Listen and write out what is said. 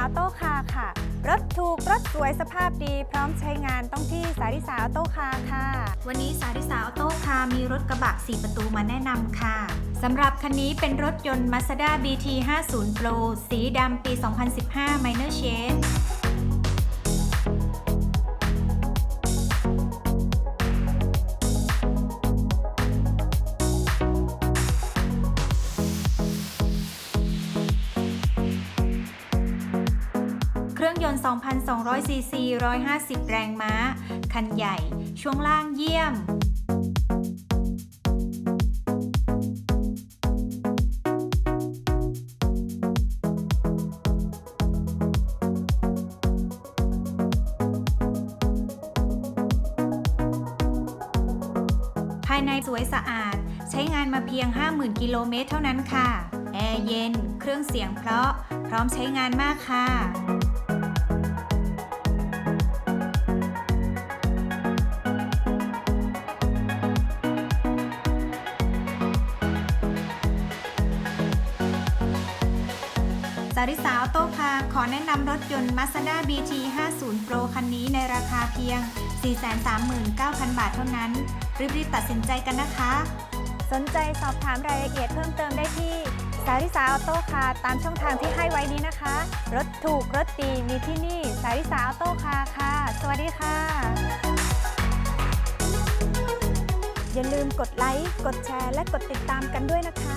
าวโต้คาค่ะ รถถูก รถสวยสภาพดี พร้อมใช้งานต้องที่สาริสาโต้คาค่ะ วันนี้สาริสาโต้คามีรถกระบะ 4 ประตูมาแนะนำค่ะสำหรับคันนี้เป็นรถยนต์ Mazda BT 50 Pro สีดำปี 2015 Minor Shade เครื่องยนต์ 2,200 ซีซี 150 แรงม้า คันใหญ่ ช่วงล่างเยี่ยมภายในสวยสะอาด ใช้งานมาเพียง 50,000 กิโลเมตรเท่านั้นค่ะ แอร์เย็น เครื่องเสียงเพราะ พร้อมใช้งานมากค่ะ สาริสาออโต้คาขอแนะนำรถยนต์ Mazda BT 50 Pro คันนี้ในราคาเพียง 439,000 บาทเท่านั้น รีบๆตัดสินใจกันนะคะ สนใจสอบถามรายละเอียดเพิ่มเติมได้ที่ สาริสาออโต้คาร์ตามช่องทางที่ให้ไว้นี้นะคะ รถถูกรถดีมีที่นี่ สาริสาออโต้คาร์ค่ะ สวัสดีค่ะ อย่าลืมกดไลค์ กดแชร์ และกดติดตามกันด้วยนะคะ